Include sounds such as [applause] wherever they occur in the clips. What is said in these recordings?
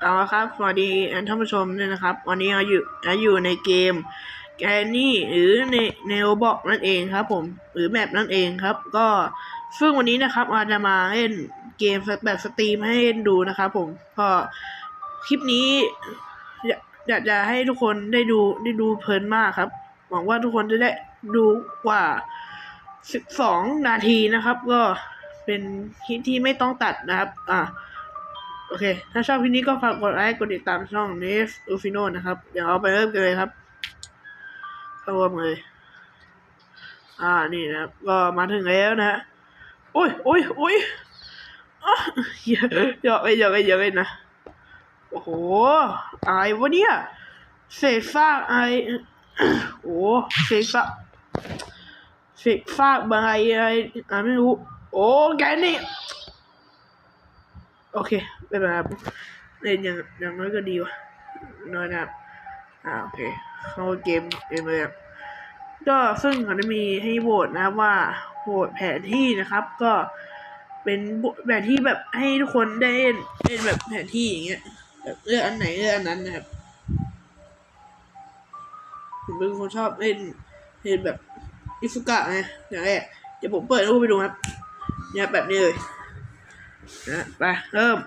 เอาละครับสวัสดีท่านผู้ชมด้วยนะครับ วันนี้เราอยู่เราอยู่ในเกมแกนี่หรือในในโอบอกนั่นเองครับผมหรือแมปนั่นเองครับ ก็ซึ่งวันนี้นะครับเราจะมาเล่นเกมแบบสตรีมให้เล่นดูนะครับผมก็คลิปนี้อยากจะให้ทุกคนได้ดูได้ดูเพลินมากครับ หวังว่าทุกคนจะได้ดูกว่า 12 นาทีนะครับ ก็เป็นคลิปที่ไม่ต้องตัดนะครับ อะ อเค ถ้าชอบคลิปนี้ก็ฝากกดไลค์ กดติดตามช่อง n e f u f i n o นนะครับ เดี๋ยวเอาไปเริ่มกันเลยครับเข้าร่วมเลย อ่า นี่นะครับ ก็มาถึงแล้วนะฮะโอ้ยโอ้ยโอ้ยอย่าอย่าไปอย่าไปอย่าไปนะ โอ้โหอายวะเนี่ย เศษซากไอายโอ้เศษซากเศษซากอะไรอ่าไม่รู้ โอ้แกนี่ โอเคไม่เป็นไรครับเล่นอย่างอย่างน้อยก็ดีวะน้อยนะครับอ่าโอเค เข้าเกมเกมเลยครับก็ซึ่งเขาจะมีให้โหวตนะว่าโหวตแผนที่นะครับ ก็เป็นแผนที่แบบให้ทุกคนได้เล่นเล่นแบบแผนที่อย่างเงี้ยแบบเลือกอันไหนเลือกอันนั้นนะครับผมเป็นคนชอบเล่นเล่นแบบอิฟุกะไงอย่างแรกเดี๋ยวผมเปิดรูปไปดูครับเนี่ยแบบนี้เลย ไป เริ่ม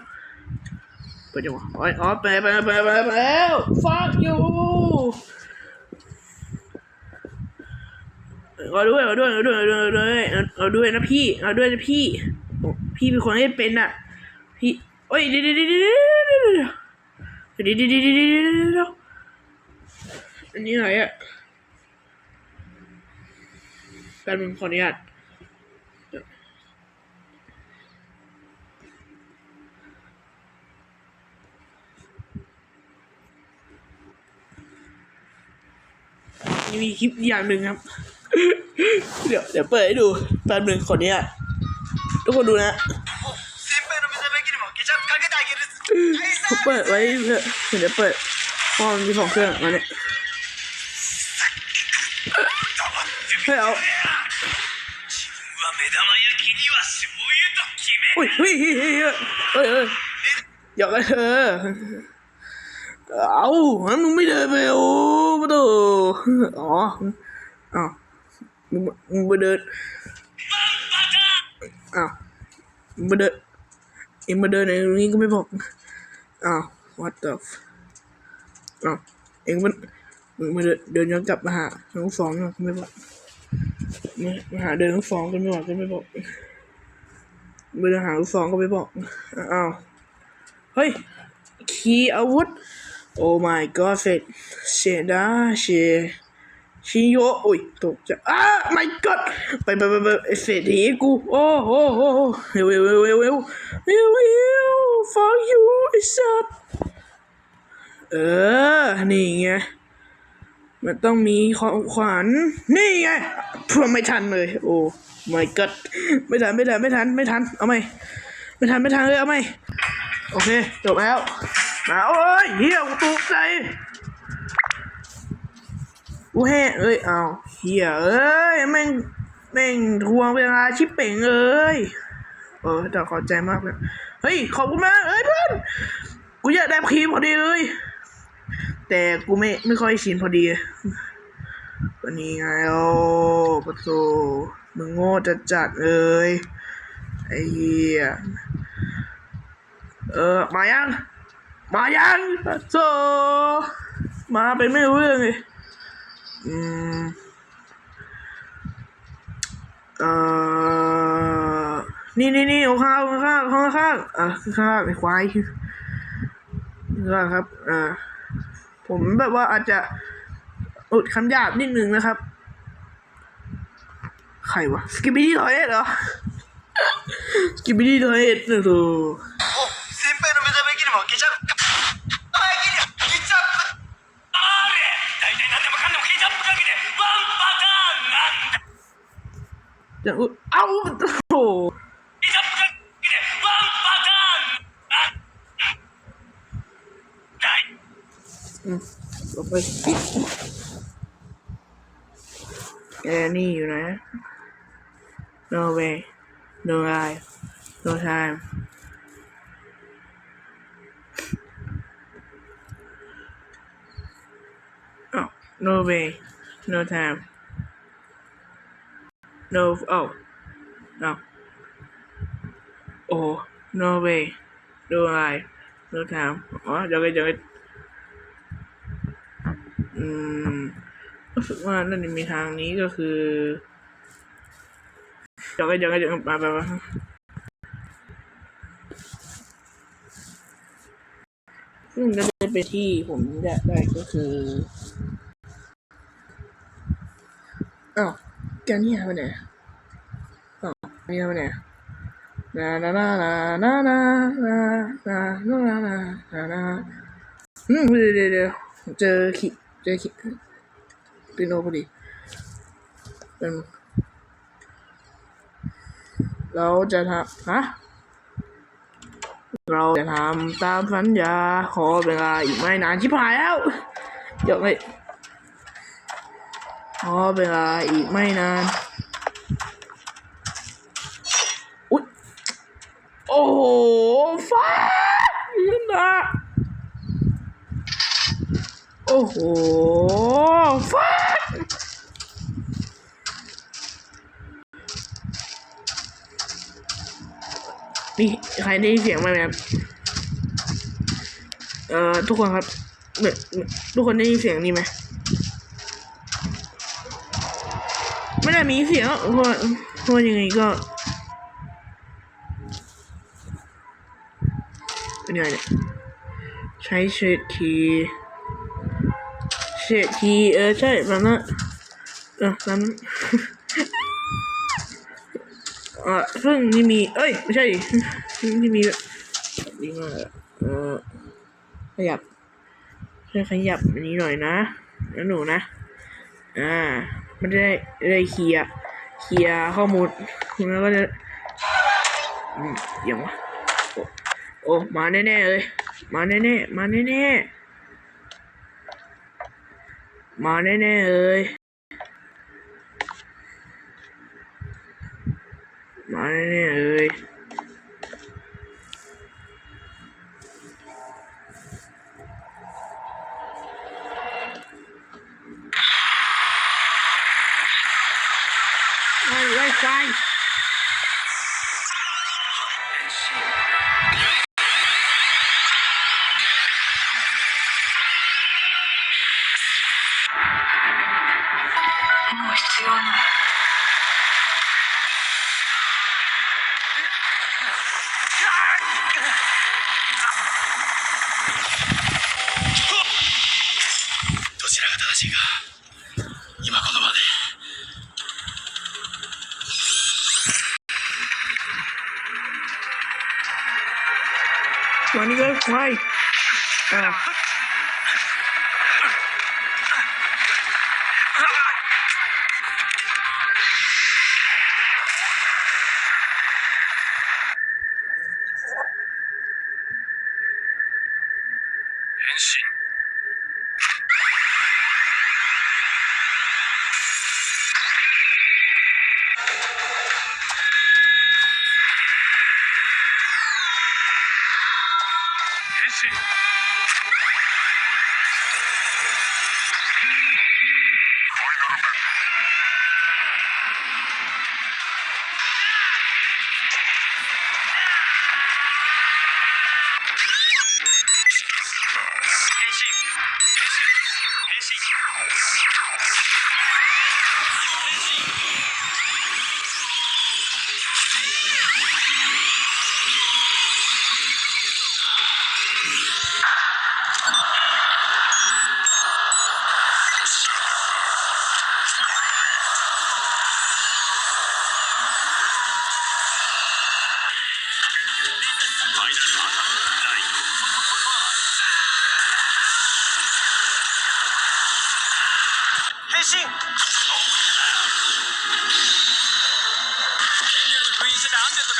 เปิดจังหวะอ๋ออ๋อไปไปไปไปไปแล้วฟักอยู่เอาด้วยเอาด้วยเอาด้วยเอาด้วยเอาด้วยเอาด้วยนะพี่เอาด้วยนะพี่ พี่เป็นคนให้เป็นอะ พี่โอ้ยเดี๋ยวเดี๋ยวเดี๋ยวเดี๋ยวเดี๋ยวเดี๋ยวเดี๋ยวเดี๋ยวเดี๋ยวเดี๋ยวอันนี้อะไรอะแป๊บนึงขออนุญาต ยังมีคลิปอย่างหนึ่งครับ เดี๋ยวเดี๋ยวเปิดให้ดูแป๊บหนึ่งคนนี้ทุกคนดูนะผมเปิดไว้เพื่อผมจะเปิดพอมมีสองเครื่องมาเนี่ยเฮ้ยเอาอุ้ยเฮ้ยเฮ้ยเฮ้ยเฮ้ยเฮ้ยเฮ้ยเอกกันเถอะ เอางั้นมึงไม่เดินไปโอ้ปะโตอ๋ออ้าวมึงมึงไปเดินอ้าวมึงไปเดินเอ็งมาเดินในตรงนี้ก็ไม่บอกอ้าว what the f อ้าวเอ็งมันมึงมาเดินเดินย้อนกลับมาหาน้งสองก็ไม่บอกมามาหาเดินน้งสองก็ไม่บอกก็ไม่บอกเดินหาลูกซองก็ไม่บอกอ้าวเฮ้ยคีย์อาวุธ โอ้ my god เสร็จเสียดาเสียชิโยอุ้ยตกใจอ้า my god ไปไปไปไปเศรษฐีกูโอ้โหโหเร็วเร็วเร็วเร็วเร็วเร็วเร็ว fuck you ไอ้สัสเออ นี่ไง มันต้องมีของขวัญ นี่ไงเพื่อไม่ทันเลย โอ้ my god ไม่ทัน ไม่ทัน ไม่ทัน ไม่ทัน เอาไหม ไม่ทัน ไม่ทันเลย เอาไหม โอเค จบแล้ว มาโอ้ยเฮียกูตกใจกูแห่เอ้ยเอาเฮียเอ้ยแม่งแม่งทวงเวลาชิปเป่งเอ้ยเออแต่ขอใจมากเลยเฮ้ยขอบคุณมากเอ้ยเพื่อนกูอยากได้ครีมพอดีเลยแต่กูไม่ไม่ค่อยชินพอดีวันนี้ไงโอ้ปะโถมึงโง่จัดจัดเลยไอ้เหี้ยเออมายัง มายังโถมาเป็นไม่รู้เรื่องเลยอืมเอ่อนี่นี่นี่ข้างข้างข้างข้างอะข้างไอ้ควายข้างครับอ่าผมแบบว่าอาจจะอุดคำหยาบนิดนึงนะครับ ใครวะสกิปปี้ทอยเอสเหรอสกิปปี้ทอยเอสน Au! [laughs] Bye. Yeah, I right? No way. No life. No time. [laughs] Oh, no way. No time. No oh no โอ้ no way no I no time อ๋อเดี๋ยวกันเดี๋ยวกันอืมรู้สึกว่าน่ามีทางนี้ก็คือเดี๋ยวกันเดี๋ยวกันเดี๋ยวกันไปไปไปซึ่งจะได้ไปที่ผมอยากได้ก็คืออ้าว แกนี่หายไปไหนอ้าวนี่หายไปไหนานานานานานานานานานานานานาอืมเดี๋ยวเดี๋ยวเดี๋ยวเจอขีเจอขีปีโนพอดีเป็นเราจะทำฮะเราจะทำตามสัญญาขอเวลาอีกไม่นานชิบหายแล้วเดี๋ยวไม่ ขอเวลาอีกไม่นาน อุ๊ย โอ้โหฟ้านี่นะโอ้โหฟ้านี่ใครได้ยินเสียงไหมครับ เอ่อ ทุกคนครับ ทุกคนได้ยินเสียงนี่ไหม ไม่ได้มีเสียงอะเพราะว่าเพราะว่ายังไงก็เป็นไงเนี่ยใช้เชดคีย์เชดคีย์เออใช่แบบนั้นเออแบบนั้นอ่าซึ่งนี่มี เอ้ย ไม่ใช่ดิที่มีดีมากอะเออขยับช่วยขยับอันนี้หน่อยนะนะหนูนะ อ่า มันจะได้ได้เคลียร์เคลียร์ข้อมูลคุณแล้วก็จะอืมเดี๋ยววะโอ้มาแน่ๆเลย มาแน่ๆมาแน่ๆมาแน่ๆเลยมาแน่ๆเลย When you go, why? Uh. Henshin. found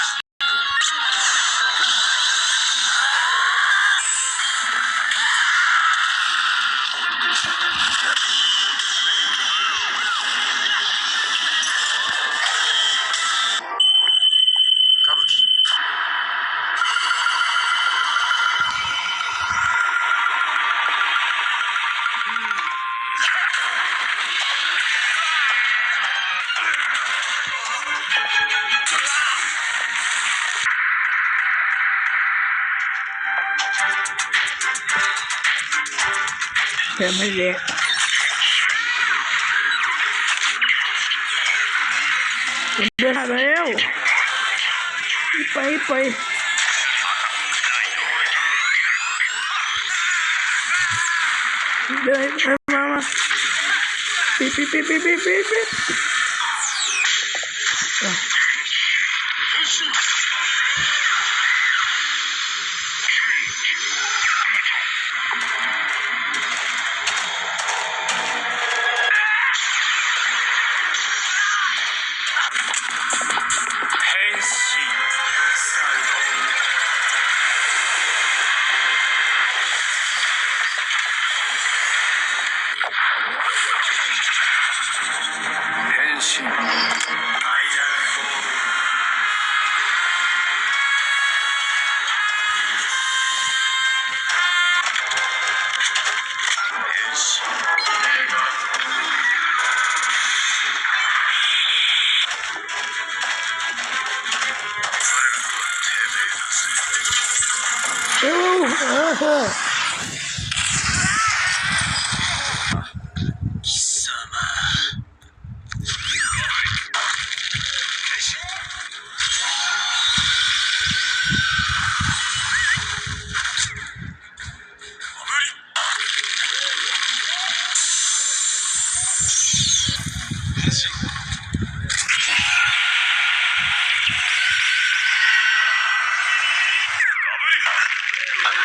thì mới đẹp đưa ra đéo bay bay đưa em mama pi pi pi pi pi pi Tschüss. Yeah.